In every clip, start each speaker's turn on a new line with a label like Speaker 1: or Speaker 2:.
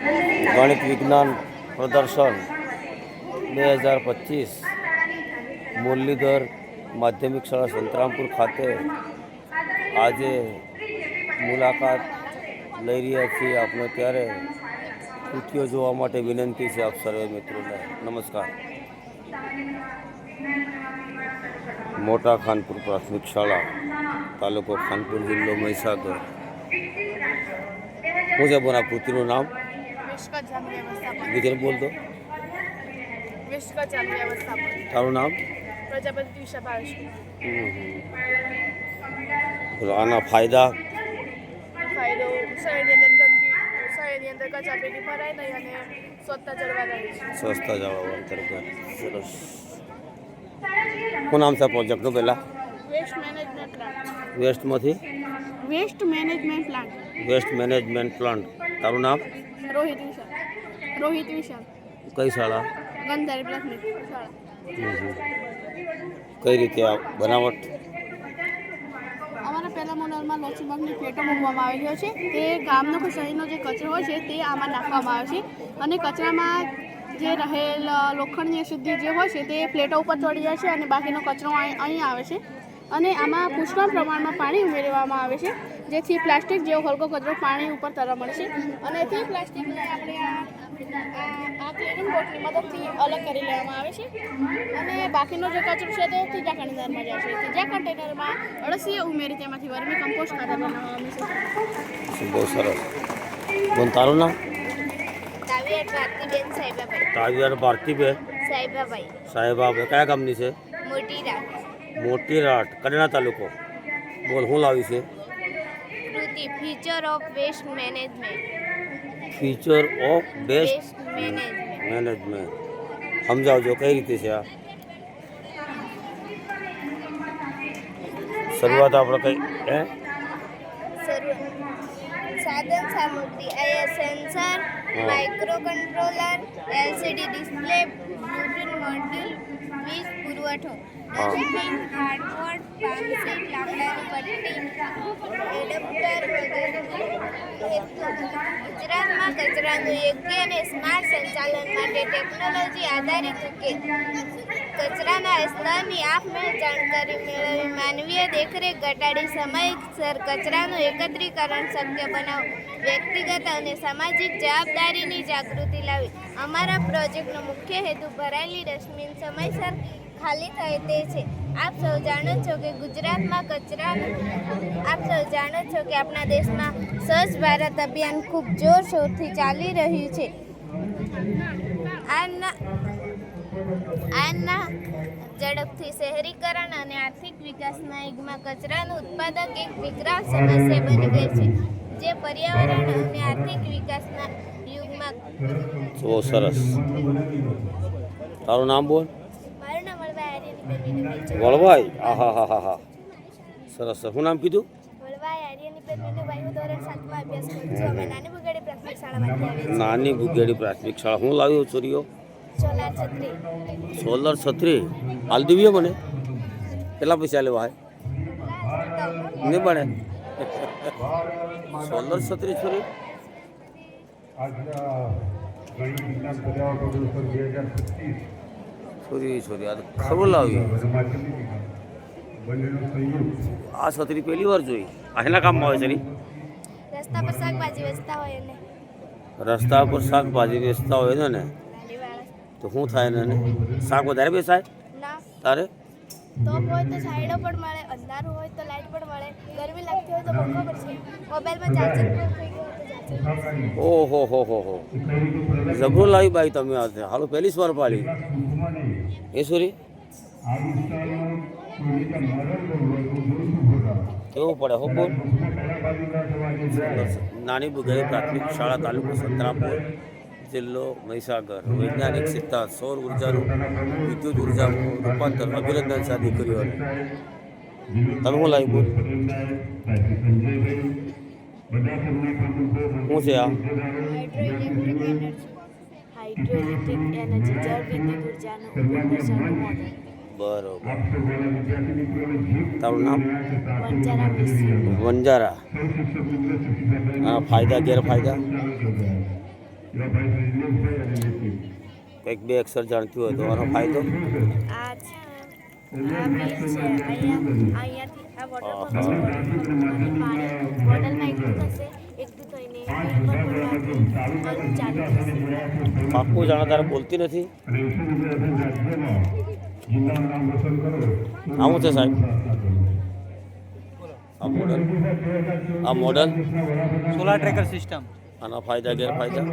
Speaker 1: ગણિત વિજ્ઞાન પ્રદર્શન બે હજાર પચીસ મુરલીધર માધ્યમિક શાળા સંતરામપુર ખાતે આજે મુલાકાત લઈ રહ્યા છીએ આપણે ત્યારે કૃતિઓ જોવા માટે વિનંતી છે આપ સર્વે મિત્રોને. નમસ્કાર. મોટા ખાનપુર પ્રાથમિક શાળા, તાલુકો ખાનપુર જિલ્લો મહીસાગર. શું છે બોના કૃતિનું નામ
Speaker 2: વિશ્વ જન વ્યવસ્થાપન
Speaker 1: ગુજરાત બોલતો
Speaker 2: વિશ્વ જન વ્યવસ્થાપન
Speaker 1: તારું નામ
Speaker 2: પ્રજાપતિ દિશા ભાવેશ
Speaker 1: બોલો આના ફાયદા
Speaker 2: ફાયદો શહેરની અંદર ગંદકી શહેરની અંદર કચરાપેટી ભરાય નહીં અને સ્વચ્છતા જળવાઈ રહે છે
Speaker 1: સ્વચ્છતા જાળવવા અંતર્ગત સરસ શું નામ છે પ્રોજેક્ટનું પહેલાં
Speaker 2: waste management plant
Speaker 1: વેસ્ટમાંથી
Speaker 2: waste management plant
Speaker 1: waste management plant તારું નામ
Speaker 2: રોહિત વિશાલ. રોહિત વિશાલ.
Speaker 1: કઈ શાળા?
Speaker 2: ગંધારી પ્રાથમિક શાળા.
Speaker 1: કઈ રીતે આ બનાવટ?
Speaker 2: અમારા પહેલા મોડલમાં લક્ષ્મીબાગની પ્લેટો મૂકવામાં આવેલી રહ્યો છે. તે ગામનો શહેરનો જે કચરો હોય છે તે આમાં નાખવામાં આવે છે. અને કચરામાં જે રહેલ લોખંડની અશુદ્ધિ જે હોય છે તે પ્લેટો ઉપર ચડી જાય છે અને બાકીનો કચરો અહીં આવે છે. અને આમાં પુષ્કળ પ્રમાણમાં પાણી ઉમેરવામાં આવે છે. જેથી પ્લાસ્ટિક જેવો હલકો કચરો પાણી ઉપર તરવા મળશે. અને તે પ્લાસ્ટિકને આપણે આ ક્લીન બોટની મદદથી અલગ કરી લેવામાં આવે છે. અને બાકીનો જે કચરો છે તે ત્રીજા કન્ટેનરમાં જાય છે. ત્રીજા કન્ટેનરમાં અળસીએ ઉમેરી તેમાંથી વર્મી કમ્પોસ્ટ ખાતર બનાવવામાં આવે છે.
Speaker 1: બહુ સરસ. બોલ તારું નામ?
Speaker 3: ભારતીબેન સાહેબાભાઈ
Speaker 1: તાવિયાર ભારતીબેન?
Speaker 3: સાહેબાભાઈ
Speaker 1: સાહેબાબ કયા ગામની છે?
Speaker 3: મોટી રાત
Speaker 1: મોટી રાટ કડણા તાલુકો. બોલ હું લાવી છે?
Speaker 3: કૃતિ future of waste management
Speaker 1: feature of best
Speaker 3: waste management
Speaker 1: management સમજાવજો કઈ રીતે છે આ શરૂઆત આપણે કઈ હે
Speaker 3: શરૂઆત સાધન સામગ્રી અહીંયા sensor microcontroller LCD display Bluetooth module વીજ પુરવઠો ગુજરાતમાં કચરાનું યોગ્ય અને સ્માર્ટ સંચાલન માટે ટેકનોલોજી આધારિત ઉકેલ. કચરાના સ્તરની આપમેળ જાણકારી મેળવી માનવીય દેખરેખ ઘટાડી, સમયસર કચરાનું એકત્રીકરણ શક્ય બનાવવું, વ્યક્તિગત અને સામાજિક જવાબદારીની જાગૃતિ લાવી અમારા પ્રોજેક્ટનો મુખ્ય હેતુ ભરાયેલી ડસ્ટબિન સમયસર ખાલી થાય તે છે. આપ સૌ જાણો છો કે ગુજરાતમાં કચરા આપ સૌ જાણો છો કે આપણા દેશમાં સ્વચ્છ ભારત અભિયાન ખૂબ જોરશોરથી ચાલી રહ્યું છે. આના આના ઝડપથી શહેરીકરણ અને આર્થિક વિકાસના યુગમાં કચરાનું ઉત્પાદક એક વિકરાળ સમસ્યા બની ગઈ છે, જે પર્યાવરણ અને આર્થિક વિકાસના યુગમાં
Speaker 1: સરસ. તારું નામ બોલ.
Speaker 3: વળવાઈ આર્યની બેબીનું છે
Speaker 1: વળવાઈ આ હા હા હા સરસ. શું નામ કીધું?
Speaker 3: વળવાઈ આર્યની બેબીનું ભાઈ હું ધોરણ સાતમાં અભ્યાસ કરું છું. અમે નાની ભૂગેડી પ્રાથમિક
Speaker 1: શાળા. હું લાવ્યો
Speaker 3: છોરીઓ?
Speaker 1: સોલર છત્રી. હાલ દેવીએ મને. કેટલા પૈસા લેવા હે? નહીં પડે સોલર છત્રી છોરી?
Speaker 4: આજના ગણિત વિજ્ઞાન પર્યાવરણ પ્રદૂષણ બે હજાર પચીસ.
Speaker 1: છોરી છોરી. આ તો ખરું લાવી
Speaker 4: માધ્યમિક બંનેનો સંયુક્ત
Speaker 1: આ છત્રી પહેલી વાર જોઈ. આ એના કામમાં આવે છે ની
Speaker 3: રસ્તા પર શાકભાજી વેચતા હોય ને
Speaker 1: રસ્તા પર શાકભાજી વેચતા હોય છે ને? તો શું થાય ને? શાક વધારે બેસાય તારે?
Speaker 3: તોપ હોય તો છાંયડો પણ મળે અંધારું હોય તો લાઈટ પણ મળે. ગરમી લાગતી હોય તો પંખો પણ છે. મોબાઈલમાં પણ થઈ
Speaker 1: ઓહો હો હો હો જબરો લાવી બાઈ તમે આ હાલો, પહેલી સ્વાર વાર પાડી. એ સોરી. કેવું પડે હો, બોલ. નાની બુગરી પ્રાથમિક શાળા તાલુકો સંતરામપુર, જિલ્લો મહીસાગર. વૈજ્ઞાનિક સિદ્ધાંત, સૌર ઉર્જાનું વિદ્યુત ઉર્જાનું રૂપાંતર, અભિનંદન સાથે કર્યું તમે હું લાવી બોલ. શું છે આ?
Speaker 3: હાઇડ્રોઇલેક્ટ્રિક એનર્જી હાઇડ્રોઇલેક્ટ્રિક એનર્જી જળ વિદ્યુત ઉર્જાનો ઉપયોગ દર્શાવતું મોડલ
Speaker 1: બરોબર તારું નામ?
Speaker 3: વંજારા. વિશ્વ
Speaker 1: ફાયદા ગેરફાયદા? કંઈક બે અક્ષર જાણતું હોય તો આનો ફાયદો?
Speaker 5: આ છે આ બીલ છે. અહીંયા અહીંયાથી આ વોટર બોટલમાં એકઠું થશે એકઠું થઈને
Speaker 1: પાક્કું જાણે તારે બોલતી નથી આવું છે સાહેબ આ મોડલ આ મોડલ
Speaker 6: સોલાર ટ્રેકર સિસ્ટમ
Speaker 1: આના ફાયદા ગેરફાયદા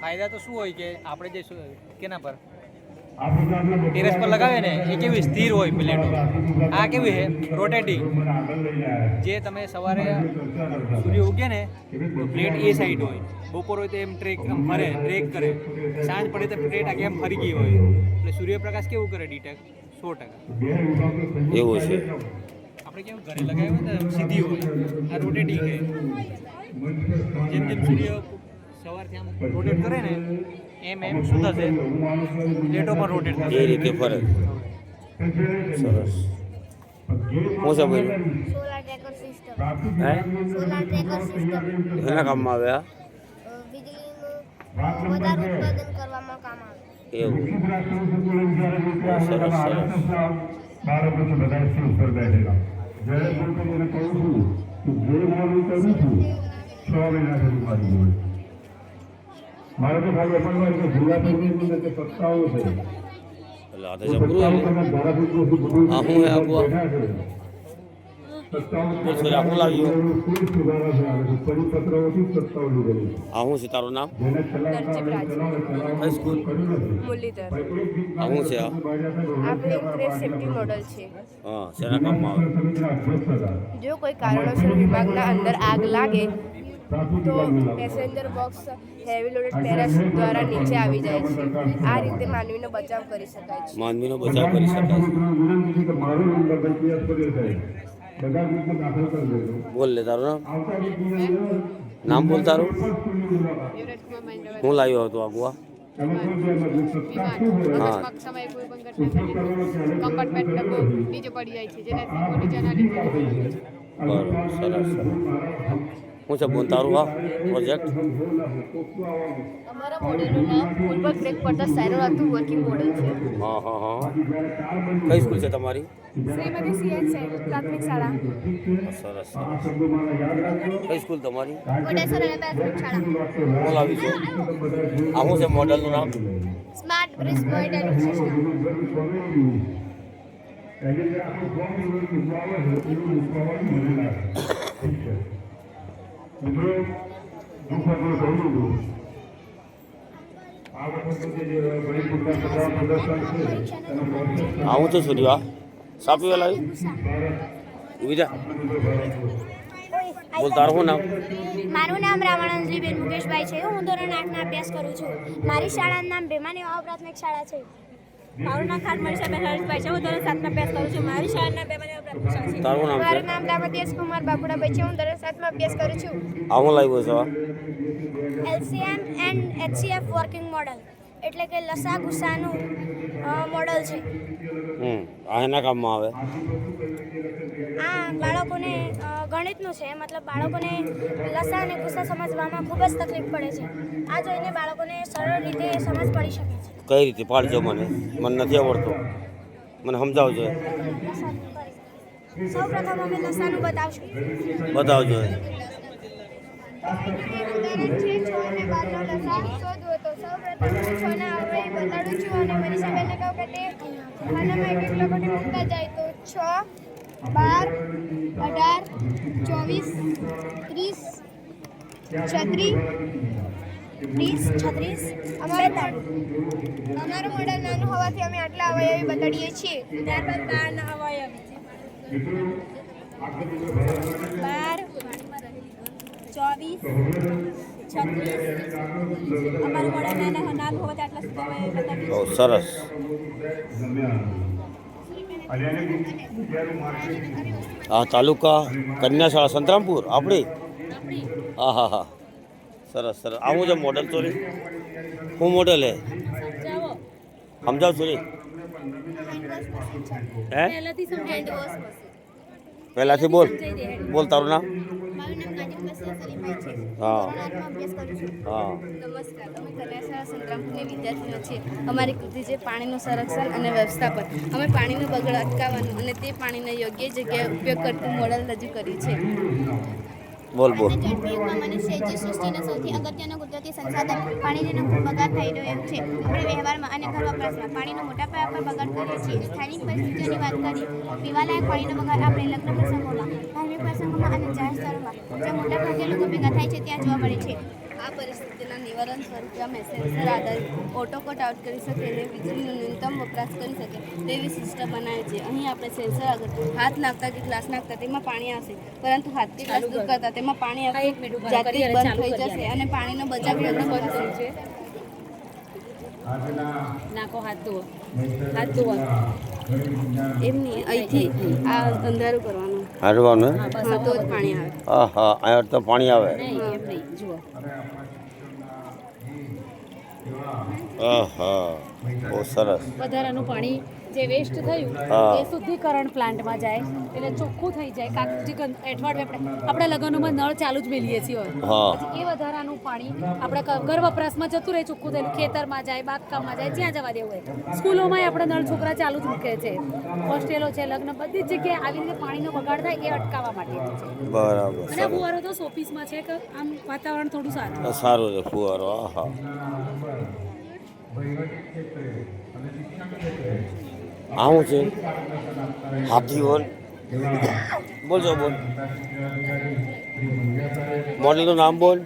Speaker 6: ફાયદા તો શું હોય કે આપણે જે કેના પર ટેરેસ પર લગાવે ને એ કેવી સ્થિર હોય પ્લેટો. આ કેવી છે? રોટેટિંગ. જે તમે સવારે સૂર્ય ઉગે ને તો પ્લેટ એ સાઈડ હોય. બપોર હોય તો એમ ટ્રેક ફરે ટ્રેક કરે. સાંજ પડે તો પ્લેટ આગે એમ ફરી ગઈ હોય? એટલે સૂર્યપ્રકાશ કેવું કરે ડિટેક સો ટકા.
Speaker 1: એવું છે.
Speaker 6: આપણે કેમ ઘરે લગાવ્યું ને સીધી હોય. આ રોટેટિંગ છે. જેમ જેમ સૂર્ય સવારથી આમ રોટેટ કરે ને એમ એમ શું થશે પ્લેટો પણ રોટેટ થશે.
Speaker 1: એ રીતે ફરે. સરસ. હું છે ભાઈ
Speaker 5: સોલાર ટ્રેકર સિસ્ટમ
Speaker 1: હે?
Speaker 5: સોલાર ટ્રેકર સિસ્ટમ
Speaker 1: એના કામમાં આવે આ
Speaker 5: વીજળીનું વધારે ઉત્પાદન કરવામાં કામ આવે.
Speaker 1: એવું. સરસ સરસ.
Speaker 7: બાર પછી બધા સ્ટેજ પર બેઠેલા. જ્યારે હું તો મને કહું છું કે જે હું કરું છું છ મહિના સુધી મારી જોડે મારે તો ખાલી એમ જ હોય કે જિલ્લા પંચાયતની અંદર જે સત્તાઓ છે
Speaker 1: એટલે આ તો જબરું છે
Speaker 7: સત્તાઓ ધારાસભ્યો બધું
Speaker 1: આ શું હે આગુઆ?
Speaker 7: બેઠા છે. સત્તાઓ
Speaker 1: બોલ સર, આખું લાવ્યું.
Speaker 7: કોઈ સુધારા છે આવે છે પરિપત્રોથી જ સત્તાઓ લીધેલી છે
Speaker 1: આ શું છે તારું નામ
Speaker 7: જેને ચલાવતા આવે, ચલાવે, ચલાવવાનું
Speaker 1: કઈ સ્કૂલ?
Speaker 7: કર્યું નથી.
Speaker 3: મુરલીધર
Speaker 7: ભાઈ, એક ગીત
Speaker 1: આ શું છે આ
Speaker 3: આ બ્લિંક ક્રેશ સેફ્ટી મોડલ છે
Speaker 1: હા શેના કામમાં આવે
Speaker 7: સમિતિના અધ્યક્ષ હતા
Speaker 3: જો કોઈ કારણોસર વિભાગના અંદર આગ લાગે
Speaker 7: ટ્રાફિક
Speaker 3: તો
Speaker 7: વિભાગને લાગે.
Speaker 3: Passenger box heavy loaded parachute દ્વારા નીચે આવી જાય છે આ રીતે માનવીનો બચાવ કરી શકાય છે
Speaker 1: માનવીનો બચાવ કરી શકાય છે
Speaker 7: વિનંતી છે કે મારો નંબર ભાઈ પીએસ પટેલ સાહેબ બધા ગીતમાં દાખલ કરી દેજો
Speaker 1: બોલ લે તારું નામ
Speaker 7: આવતા ગીતની અંદર
Speaker 1: નામ બોલ તારું
Speaker 7: સ્કૂલની મુલાકાત.
Speaker 1: હું લાવ્યો હતો આગુઆ
Speaker 7: એમાં કોઈ બે નથી. સત્તા શું હોય?
Speaker 1: હા
Speaker 2: સમયે કોઈ પણ
Speaker 7: ઉપયોગ કરવાનો ચાલે છે.
Speaker 2: કમ્પાર્ટમેન્ટ ડબ્બો નીચે પડી જાય છે જેનાથી કોઈ નીચે ના નીકળે
Speaker 1: બરોબર સરસ હું છે બોલ તારું આ પ્રોજેક્ટ
Speaker 2: અમારા મોડેલનું નામ ફૂલબર્ગ પર પડતા સાયરો હતું વર્કિંગ મોડેલ છે.
Speaker 1: હા હા હા. કઈ સ્કૂલ છે તમારી?
Speaker 2: શ્રીમતી સીએન છે પ્રાથમિક શાળા.
Speaker 1: સરસ સરસ.
Speaker 7: શબ્દો મારા યાદ રાખજો
Speaker 1: કઈ સ્કૂલ તમારી?
Speaker 2: કોટેશ્વર અને પ્રાથમિક શાળા.
Speaker 1: હું લાવી છું આ હું છે મોડેલનું નામ?
Speaker 5: સ્માર્ટ બ્રિજ મોનિટરિંગ સિસ્ટમ
Speaker 1: આવું તો સૂર્ય આ સાપી વાલા ઊભી જા. બોલ તારું નામ?
Speaker 5: મારું નામ રામાનંદજીબેન મુકેશભાઈ છે. હું ધોરણ આઠમાં અભ્યાસ કરું છું. મારી શાળાનું નામ ભીમાની વાવ પ્રાથમિક શાળા છે.
Speaker 8: મારું નામ ખાન મનીષાબેન હર્ષભાઈ છે હું ધોરણ સાતમાં અભ્યાસ કરું છું. મારી શાળાના બે મને પ્રાથમિક છે.
Speaker 1: તારું નામ છે?
Speaker 5: મારું નામ કુમાર બાપુડાભાઈ છે. હું ધોરણ સાતમાં અભ્યાસ કરું છું.
Speaker 1: આવું લાવ્યો છો?
Speaker 5: LCM and HCF working model. એટલે કે લસા ગુસ્સાનું મોડલ છે.
Speaker 1: હમ. આ એના કામમાં આવે?
Speaker 5: આ બાળકોને ગણિતનું છે. મતલબ બાળકોને લસા અને ગુસ્સા સમજવામાં ખૂબ જ તકલીફ પડે છે. આ જોઈને બાળકોને સરળ રીતે સમજ પડી શકે છે.
Speaker 1: કઈ રીતે પાડજો મને? મને નથી આવડતો. મને સમજાવજો.
Speaker 5: સૌ પ્રથમ અમે લસાનું બતાવશું.
Speaker 1: બતાવજો.
Speaker 5: છ બાર અઢાર ચોવીસ ત્રીસ છત્રીસ ત્રીસ છત્રીસ? અમારું અમારું મોડલ નાનું હોવાથી અમે આટલા અવયવી બતાડીએ છીએ.
Speaker 8: ત્યારબાદ બારના અવયવ બાર ચોવીસ છત્રીસ. અમારું મોડલ નાના નાનું હોવાથી આટલા સુધી અવયવ
Speaker 1: સરસ. આ તાલુકા કન્યા શાળા સંતરામપુર આપણી? હા હા હા સરસ સરસ. આવું છે મોડલ ચોરી? શું મોડલ હે? સમજાવ. ચોરી? હે?
Speaker 8: પહેલાથી
Speaker 1: બોલ. બોલ તારું નામ. હા. હા.
Speaker 5: અમારી કૃતિ છે પાણીનું સંરક્ષણ અને વ્યવસ્થાપન. અમે પાણીનો બગડ અટકાવવાનું અને તે પાણીનો યોગ્ય જગ્યાએ ઉપયોગ કરતું મોડલ રજૂ કર્યું છે.
Speaker 1: બોલ બોલ.
Speaker 3: યુગમાં મનુષ્ય સૃષ્ટિનો સૌથી અગત્યનો કુદરતી સંસાધન પાણીનો ખૂબ બગાડ થઈ રહ્યો છે. આપણે વ્યવહારમાં અને ઘર વપરાશમાં પાણીનો મોટા પાયા પર બગાડ કરીએ છીએ. સ્થાનિક પરિસ્થિતિઓની વાત કરીએ પીવાલાયક પાણીનો બગાડ આપણે લગ્ન પ્રસંગોમાં ધાર્મિક પ્રસંગોમાં અને જાહેર સ્થળોમાં જ્યાં મોટા ભાગે લોકો ભેગા થાય છે ત્યાં જોવા મળે છે.
Speaker 5: આ પરિસ્થિતિના નિવારણ સ્વરૂપે અમે સેન્સર આધારિત ઓટો કટ આઉટ કરી શકે અને વીજળીનો ન્યૂનતમ વપરાશ કરી શકે તેવી સિસ્ટમ બનાવી છે. અહીં આપણે સેન્સર આગળ હાથ નાખતા કે ગ્લાસ નાખતા તેમાં પાણી આવશે. પરંતુ હાથથી ગ્લાસ દૂર કરતા તેમાં પાણી આવશે જાતે બંધ થઈ જશે અને પાણીનો બચાવ કરવો બંધ છે
Speaker 8: નાખો હાથ ધોવો. હાથ ધોવો.
Speaker 5: એમ નહીં અહીંથી આ અંધારું કરવાનું.
Speaker 1: હારવાનું? હા
Speaker 5: તો જ પાણી આવે.
Speaker 1: હા હા અહીંયા તો પાણી આવે.
Speaker 8: નહીં એમ નહીં જુઓ.
Speaker 1: હા બહુ સરસ.
Speaker 8: વધારાનું પાણી જે વેસ્ટ થયું. એ શુદ્ધિકરણ પ્લાન્ટમાં જાય એટલે ચોખ્ખું થઈ જાય. કાક જે ગંદ- આપણે આપણા લગ્નોમાં નળ ચાલુ જ મેલીએ છીએ પછી એ વધારાનું પાણી આપણે ઘર વપરાશમાં જતું રહે ચોખ્ખું થયેલું ખેતરમાં જાય બાગકામમાં જાય જ્યાં જવા દેવું હોય. સ્કૂલોમાં આપણે નળ છોકરા ચાલુ જ મૂકે છે. હોસ્ટેલો છે લગ્ન બધી જ જગ્યાએ આવી રીતે પાણીનો બગાડ થાય એ અટકાવવા માટે છે.
Speaker 1: બરાબર
Speaker 8: અને ફુવારો તો શોપીસમાં છે કે આમ વાતાવરણ થોડું સારું.
Speaker 1: સારું છે ફુવારો હા શિક્ષણ આવું છે હાથીવન બોલજો બોલ મોડલનું નામ બોલ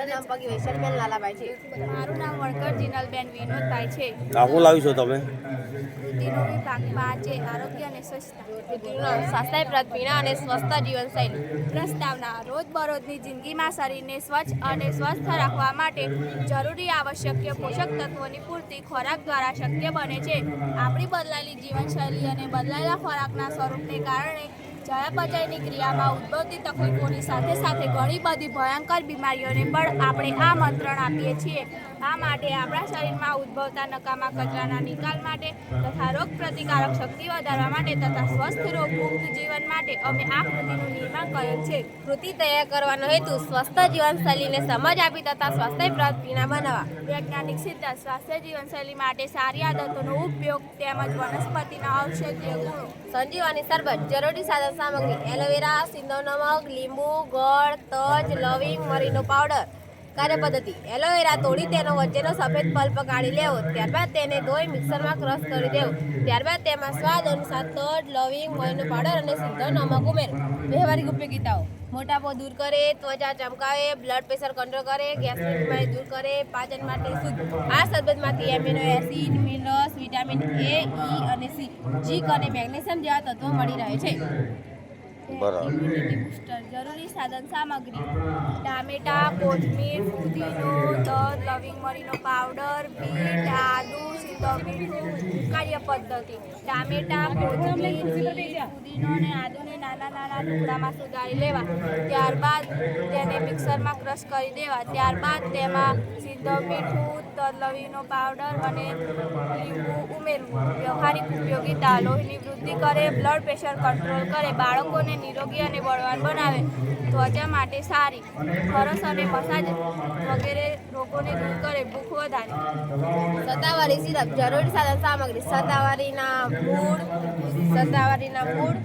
Speaker 5: મારું નામ પગી વૈશાલબેન લાલાભાઈ છે. મારું નામ વણકર જીનલબેન વિનોદભાઈ છે.
Speaker 1: આ શું લાવી છો તમે?
Speaker 5: વૃદ્ધિનો વિભાગમાં છે આરોગ્ય અને સ્વચ્છતા વૃદ્ધિનો સ્વાસ્થ્યપ્રદ પીણા અને સ્વસ્થ જીવનશૈલી. પ્રસ્તાવના રોજબરોજની જિંદગીમાં શરીરને સ્વચ્છ અને સ્વસ્થ રાખવા માટે જરૂરી આવશ્યક પોષક તત્વોની પૂર્તિ ખોરાક દ્વારા શક્ય બને છે. આપણી બદલાયેલી જીવનશૈલી અને બદલાયેલા ખોરાકના સ્વરૂપને કારણે ચયાપચયની ક્રિયામાં ઉદ્ભવતી તકલીફોની સાથે સાથે ઘણી બધી ભયંકર બીમારીઓને પણ આપણે આમંત્રણ આપીએ છીએ. આ માટે આપણા શરીરમાં ઉદ્ભવતા નકામા કચરાના નિકાલ માટે તથા રોગ પ્રતિકારક શક્તિ વધારવા માટે તથા સ્વસ્થ રોગ મુક્ત જીવન માટે અમે આ કૃતિનું નિર્માણ કરેલ છે. કૃતિ તૈયાર કરવાનો હેતુ સ્વસ્થ જીવનશૈલીને સમજ આપી તથા સ્વાસ્થ્યપ્રદ પીણા બનાવવા. વૈજ્ઞાનિક સિદ્ધાંત સ્વાસ્થ્ય જીવનશૈલી માટે સારી આદતોનો ઉપયોગ તેમજ વનસ્પતિના ઔષધીય ગુણો, સંજીવની શરબત, જરૂરી સાધન સામગ્રી, એલોવેરા સિંધો નમક લીંબુ, ગોળ, તજ, લવિંગ, મરીનો પાવડર. કાર્ય પદ્ધતિ એલોવેરા તોડી તેનો વચ્ચેનો સફેદ પલ્પ કાઢી લેવો. ત્યારબાદ તેને ધોઈ મિક્સરમાં ક્રશ કરી દેવો. ત્યારબાદ તેમાં સ્વાદ અનુસાર તજ, લવિંગ, મરીનો પાવડર અને સિંધો નમક ઉમેરો. વ્યવહારિક ઉપયોગિતાઓ. મોટાપો દૂર કરે, ત્વચા ચમકાવે બ્લડ પ્રેશર કંટ્રોલ કરે ગેસની બીમારી દૂર કરે, પાચન માટે શુદ્ધ. આ શરબતમાંથી amino acid minerals vitamin A E અને સી જીક અને મેગ્નેશિયમ જેવા તત્વો મળી રહે છે.
Speaker 1: બરાબર.
Speaker 5: જરૂરી સાધન સામગ્રી. ટામેટા કોથમીર ફુદીનો તદ લવિંગ મરીનો પાવડર બીટ આદુ સિંધો મીઠું કાર્ય પદ્ધતિ. ટામેટા કોથમીર ફુદીનો અને આદુને નાના નાના ટુકડામાં સુધારી લેવા. ત્યારબાદ તેને મિક્સરમાં ક્રશ કરી દેવા. ત્યારબાદ તેમાં સિંધો મીઠું તદ લવિંગનો પાવડર અને લીંબુ ઉમેરવું. વ્યવહારિક ઉપયોગિતા લોહીની વૃદ્ધિ કરે બ્લડ પ્રેશર કંટ્રોલ કરે. બાળકોને નિરોગી અને બળવાન બનાવે. ત્વચા માટે સારી, ખરસ અને મસાજ વગેરે રોગોને દૂર કરે, ભૂખ વધારે. સત્તાવારી સિરપ જરૂરી સાધન સામગ્રી સત્તાવારીના મૂળ સત્તાવારીના મૂળ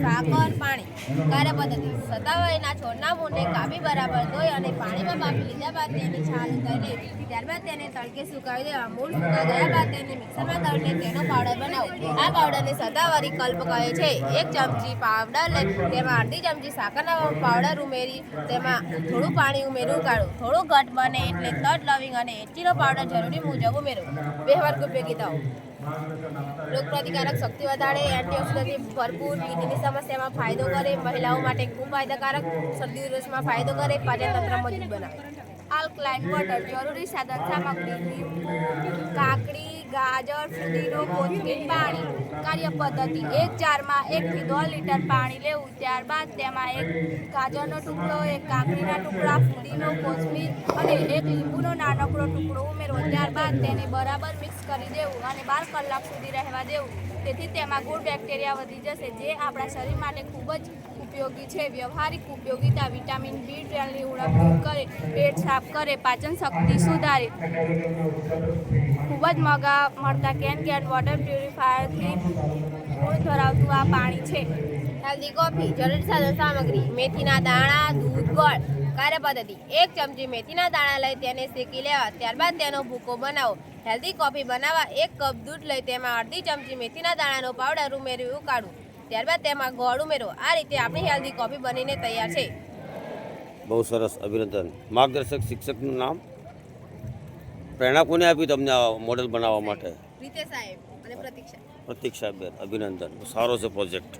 Speaker 5: સાકર પાણી. કાર્ય પદ્ધતિ સત્તાવારીના છોડના મૂળને કાપી બરાબર ધોઈ અને પાણીમાં બાફી લીધા બાદ તેની છાલ ઉતારી ત્યારબાદ તેને તડકે સુકાવી દેવા. મૂળ સુકાઈ ગયા બાદ તેને મિક્સરમાં તળીને તેનો પાવડર બનાવો. આ પાવડરને સતાવાળી કલ્પ કહે છે. એક ચમચી પાવડર લઈ તેમાં અડધી ચમચી સાકરના પાવડર ઉમેરી, તેમાં થોડું પાણી ઉમેરવું કાઢો થોડું ઘટ બને એટલે તટ લવિંગ અને એચીનો પાવડર જરૂરી મુજબ ઉમેરો. ઉમેરવું ઉપયોગી ઉપયોગિતાઓ રોગ પ્રતિકારક શક્તિ વધારે એન્ટીઓક્સિડન્ટથી ભરપૂર કિડનીની સમસ્યામાં ફાયદો કરે, મહિલાઓ માટે ખૂબ ફાયદાકારક, શરદી રોગમાં ફાયદો કરે, પાચનતંત્ર મજબૂત બનાવે. આલ્કલાઇન વોટર, જરૂરી સાધન, સામગ્રી કાકડી
Speaker 9: ગાજર, ફુદીનો, કોથમીર પાણી કાર્ય પદ્ધતિ એક જારમાં એકથી દોઢ લીટર પાણી લેવું. ત્યારબાદ તેમાં એક ગાજરનો ટુકડો, એક કાકડીના ટુકડા, ફુદીનો, કોથમીર અને એક લીંબુનો નાનકડો ટુકડો ઉમેરવો. ત્યારબાદ તેને બરાબર મિક્સ કરી દેવું અને બાર કલાક સુધી રહેવા દેવું. તેથી તેમાં ગુડ બેક્ટેરિયા વધી જશે, જે આપણા શરીર માટે ખૂબ જ ઉપયોગી છે. વ્યવહારિક ઉપયોગિતા વિટામિન બી ટ્વેલ્વની ઉણપ કરે, પેટ સાફ કરે, પાચન શક્તિ સુધારે. ખૂબ જ મગા મળતા કેન કેન વોટર પ્યુરિફાયરથી ગુણ ધરાવતું આ પાણી છે.
Speaker 7: હેલ્ધી કોફી જરૂરી સાધન સામગ્રી, મેથીના દાણા, દૂધ, ગોળ કાર્ય પદ્ધતિ એક ચમચી મેથીના દાણા લઈ તેને શેકી લેવા. ત્યારબાદ તેનો ભૂકો બનાવો. હેલ્ધી કોફી બનાવવા એક કપ દૂધ લઈ તેમાં અડધી ચમચી મેથીના દાણાનો પાવડર ઉમેરી ઉકાળવું ત્યારબાદ તેમાં ગોળ ઉમેરો. આ રીતે આપણી હેલ્ધી કોફી બનીને તૈયાર છે.
Speaker 1: બહુ સરસ અભિનંદન. માર્ગદર્શક શિક્ષકનું નામ? પ્રેરણા કોને આપી તમને આ મોડેલ બનાવવા માટે?
Speaker 7: રીતે સાહેબ અને પ્રતીક્ષા.
Speaker 1: પ્રતિક સાહેબ અભિનંદન. સારો છે પ્રોજેક્ટ